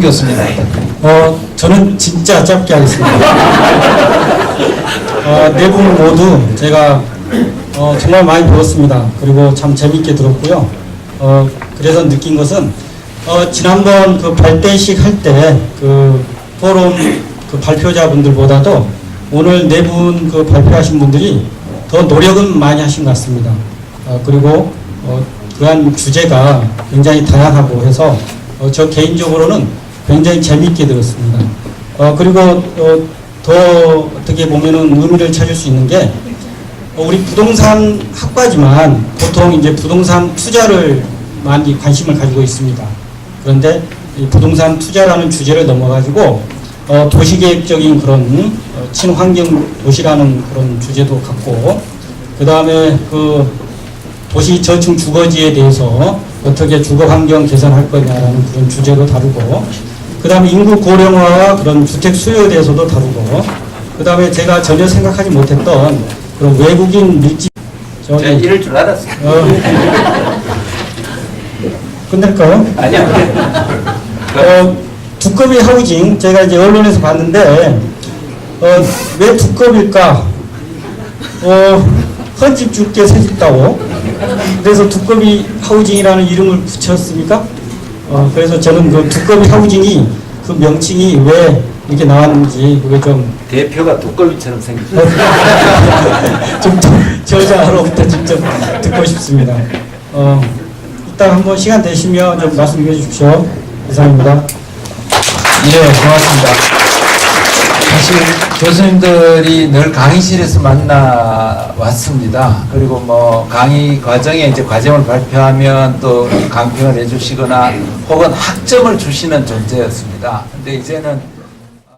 교수님. 어, 저는 진짜 짧게 하겠습니다. 어, 네분 모두 제가 어, 정말 많이 배웠습니다. 그리고 참 재밌게 들었고요. 어, 그래서 느낀 것은 어, 지난번 그 발대식 할 때 그 포럼 그 발표자분들보다도 오늘 네 분 그 발표하신 분들이 더 노력은 많이 하신 것 같습니다. 어, 그리고 어, 그한 주제가 굉장히 다양하고 해서 어, 저 개인적으로는 굉장히 재미있게 들었습니다. 어, 그리고 어, 더 어떻게 보면은 의미를 찾을 수 있는 게 어, 우리 부동산 학과지만 보통 이제 부동산 투자를 많이 관심을 가지고 있습니다. 그런데 이 부동산 투자라는 주제를 넘어가지고 어, 도시계획적인 그런 어, 친환경 도시라는 그런 주제도 갖고 그 다음에 그 도시 저층 주거지에 대해서 어떻게 주거 환경 개선할 거냐라는 그런 주제도 다루고 그 다음에 인구 고령화와 그런 주택 수요에 대해서도 다루고 그 다음에 제가 전혀 생각하지 못했던 그런 외국인 밀집 제가 저기 이럴 줄 알았어요. 어, 끝낼까요? 아니야. 어, 두꺼비 하우징 제가 이제 언론에서 봤는데 어, 왜 두꺼비일까? 어, 헌집 줄게 새집 따오. 그래서 두꺼비 하우징이라는 이름을 붙였습니까? 어, 그래서 저는 그 두꺼비 하우징이 그 명칭이 왜 이렇게 나왔는지 그게 좀 대표가 두꺼비처럼 생겼어요. 좀 저자로부터 직접 듣고 싶습니다. 어, 이따 한번 시간 되시면 좀 말씀해 주십시오. 이상입니다. 예, 고맙습니다. 사실 교수님들이 늘 강의실에서 만나 왔습니다. 그리고 뭐 강의 과정에 이제 과정을 발표하면 또 강평을 해주시거나 혹은 학점을 주시는 존재였습니다. 근데 이제는